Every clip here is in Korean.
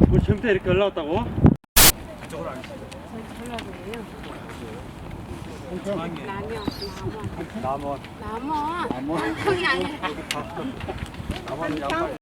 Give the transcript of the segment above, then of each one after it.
어디서부터 이렇게 올라왔다고? 라면, 남원. 라면, 남원, 형이 아니라. 남원 양파.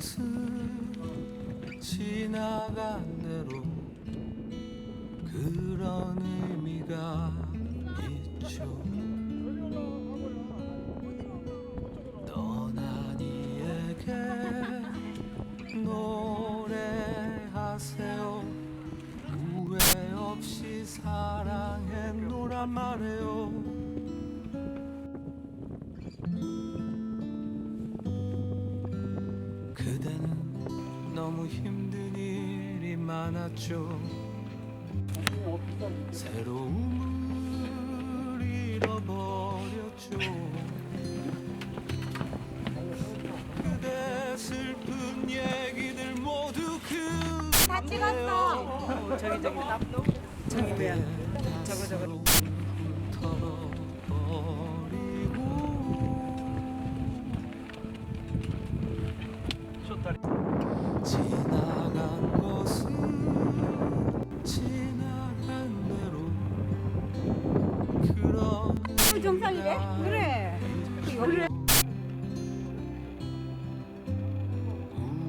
것은 지나간 대로 그런 의미가 있죠. 떠난 이에게 노래하세요. 후회 없이 사랑했노란 말해요 너무 힘든 일이 많았죠 새로움을 잃어버렸죠 그대 슬픈 얘기들 모두 그다 찍었어. 저기 저기 저기 뭐야 저거 저거 정상이래? 그래. 그래.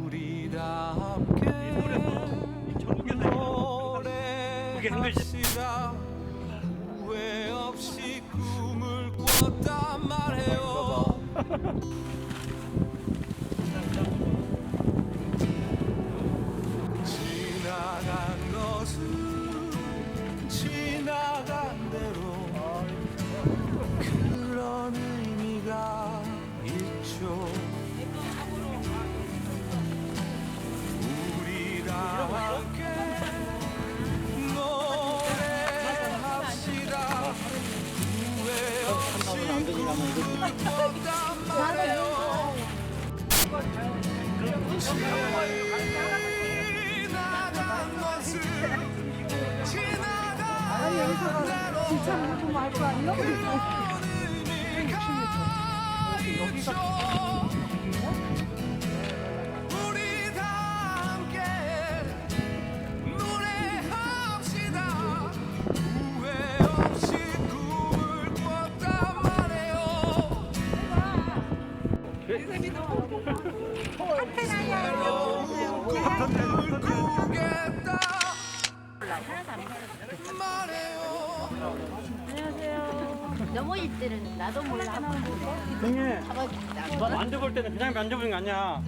우리 다 함께 후회 없이 꿈을 꿨단 말해요 지나간 것은 그런 의미가 있죠 우리 다 함께 노래합시다 후회 없이 말이에요 지나간 것은 지나간 대로 진짜 무슨 말도 안 나고 의미가 우리 다 함께 노래합시다. 후회 없이 꿈을 꿨단 말이에요 새로운 꿈을 넘어질 때는 나도 몰라. 형님. 너 만져볼 때는 그냥 만져보는 거 아니야.